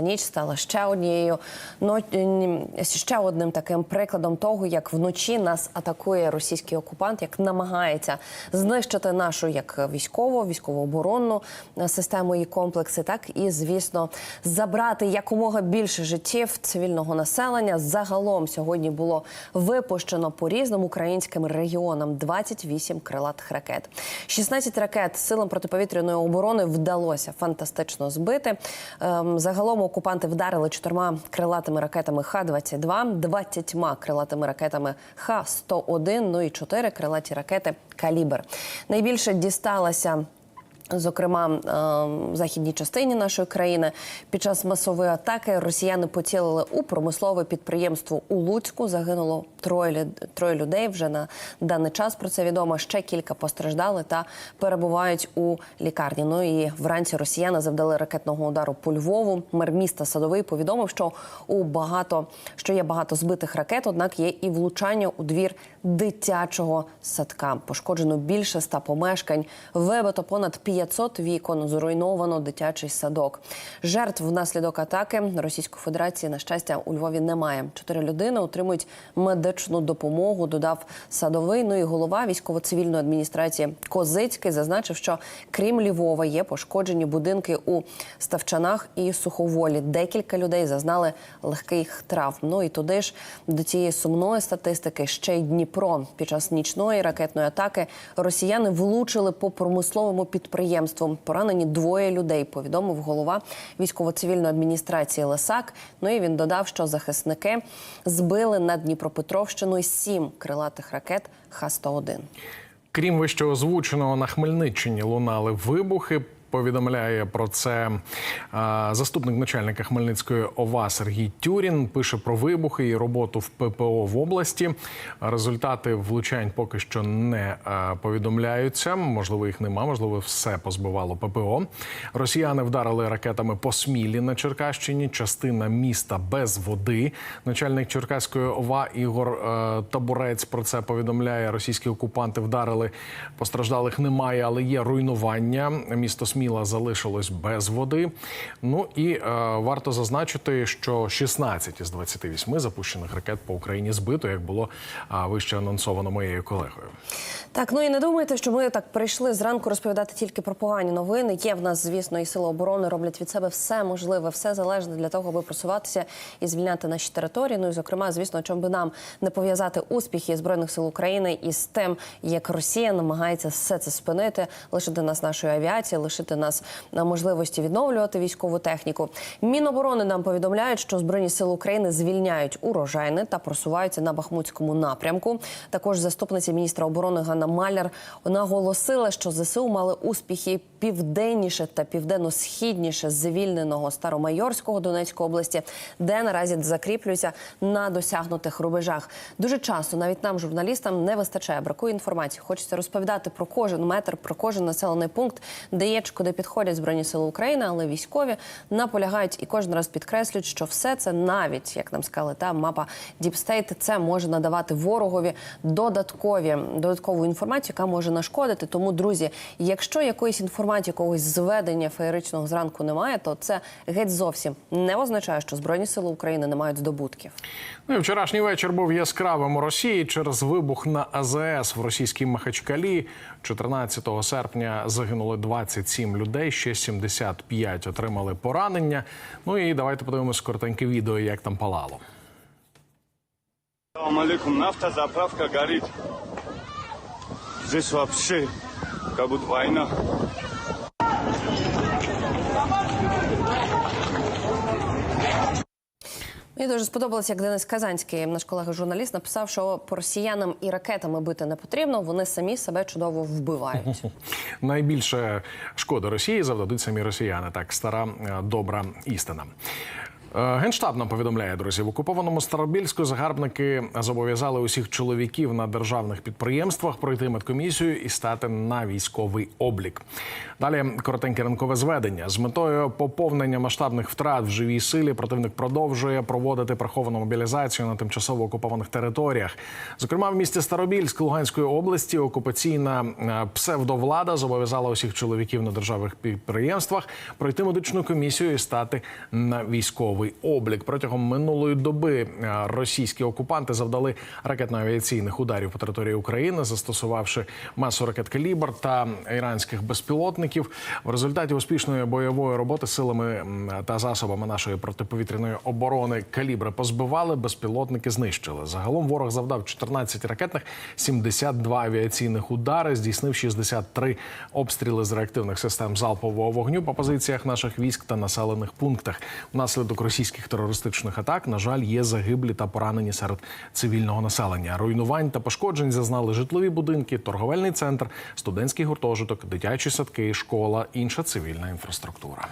Ніч стала ще однією но ще одним таким прикладом того, як вночі нас атакує російський окупант, як намагається знищити нашу як військову, військово-оборонну е, систему і комплекси, так і звісно забрати якомога більше життів цивільного населення. Загалом сьогодні було випущено по різним українським регіонам 28 крилатих ракет. 16 ракет силам протиповітряної оборони вдалося фантастично збити. Ем, Окупанти вдарили чотирма крилатими ракетами Х-22, 20 крилатими ракетами Х-101, ну і чотири крилаті ракети «Калібр». Найбільше дісталася Зокрема, е, в західній частині нашої країни під час масової атаки росіяни поцілили у промислове підприємство у Луцьку. Загинуло троє троє людей. Вже на даний час про це відомо. Ще кілька постраждали та перебувають у лікарні. Ну і вранці росіяни завдали ракетного удару по Львову. Мер міста Садовий повідомив, що у багато що є багато збитих ракет, однак є і влучання у двір дитячого садка. Пошкоджено більше ста помешкань, вибито понад 500 вікон, зруйновано дитячий садок. Жертв внаслідок атаки Російської Федерації на щастя у Львові немає. Чотири людини отримують медичну допомогу. Додав садовий. Ну і голова військово-цивільної адміністрації Козицький зазначив, що крім Львова є пошкоджені будинки у Ставчанах і Суховолі. Декілька людей зазнали легких травм. Ну і туди ж до цієї сумної статистики ще й Дніпро. Під час нічної ракетної атаки росіяни влучили по промисловому підприємству. Поранені двоє людей. Повідомив голова військово-цивільної адміністрації Лисак. Ну і він додав, що захисники збили над Дніпропетровщиною сім крилатих ракет Х-101. Крім вище озвученого, на Хмельниччині лунали вибухи. Повідомляє про це заступник начальника Хмельницької ОВА Сергій Тюрін. Пише про вибухи і роботу в ППО в області. Результати влучань поки що не повідомляються. Можливо, їх нема, можливо, все позбивало ППО. Росіяни вдарили ракетами по Смілі на Черкащині. Частина міста без води. Начальник Черкаської ОВА Ігор е, Табурець про це повідомляє. Російські окупанти вдарили. Постраждалих немає, але є руйнування. Місто Сміла залишилось без води. Ну і е, варто зазначити, що 16 із 28 запущених ракет по Україні збито, як було а, вище анонсовано моєю колегою. Так, ну і не думайте, що ми так прийшли зранку розповідати тільки про погані новини. Є в нас, звісно, і сили оборони роблять від себе все можливе, все залежне для того, аби просуватися і звільняти наші території. Ну і зокрема, звісно, чому би нам не пов'язати успіхи збройних сил України із тим, як Росія намагається все це спинити, лишити нас нашої авіації, лишити нас на можливості відновлювати військову техніку. Міноборони нам повідомляють, що збройні сили України звільняють урожайне та просуваються на Бахмутському напрямку. Також заступниця міністра оборони Ганна Маляр наголосила, що ЗСУ мали успіхи південніше та південно-східніше звільненого Старомайорського Донецької області, де наразі закріплюються на досягнутих рубежах. Дуже часто навіть нам, журналістам, не вистачає бракує інформації. Хочеться розповідати про кожен метр, про кожен населений пункт, де є куди підходять збройні сили України, але військові наполягають і кожен раз підкреслюють, що все це навіть як нам сказали, та мапа Діпстейт, це може надавати ворогові додаткові додаткову інформацію, яка може нашкодити. Тому, друзі, якщо якоїсь інформації, якогось зведення феєричного зранку немає, то це геть зовсім не означає, що збройні сили України не мають здобутків. Ну і вчорашній вечір був яскравим у Росії через вибух на АЗС в російській Махачкалі. 14 серпня загинули 27 людей, ще 75 отримали поранення. Ну і давайте подивимось коротеньке відео, як там палало. алейкум, нафта, заправка горить. Здесь вообще как будто война. Мені дуже сподобалося, як Денис Казанський, наш колега-журналіст, написав, що по росіянам і ракетами бити не потрібно. Вони самі себе чудово вбивають. Найбільше шкоди Росії завдадуть самі росіяни. Так, стара е, добра істина. Е, Генштаб нам повідомляє, друзі, в окупованому Старобільську загарбники зобов'язали усіх чоловіків на державних підприємствах пройти медкомісію і стати на військовий облік. Далі коротеньке ранкове зведення з метою поповнення масштабних втрат в живій силі. Противник продовжує проводити приховану мобілізацію на тимчасово окупованих територіях. Зокрема, в місті Старобільськ Луганської області окупаційна е, псевдовлада зобов'язала усіх чоловіків на державних підприємствах пройти медичну комісію і стати на військовий облік. Протягом минулої доби е, російські окупанти завдали ракетно-авіаційних ударів по території України, застосувавши масу ракет калібр та іранських безпілотників. В результаті успішної бойової роботи силами та засобами нашої протиповітряної оборони калібри позбивали, безпілотники знищили. Загалом ворог завдав 14 ракетних, 72 авіаційних удари, здійснив 63 обстріли з реактивних систем залпового вогню по позиціях наших військ та населених пунктах. Внаслідок російських терористичних атак, на жаль, є загиблі та поранені серед цивільного населення. Руйнувань та пошкоджень зазнали житлові будинки, торговельний центр, студентський гуртожиток, дитячі садки, школа, інша цивільна інфраструктура.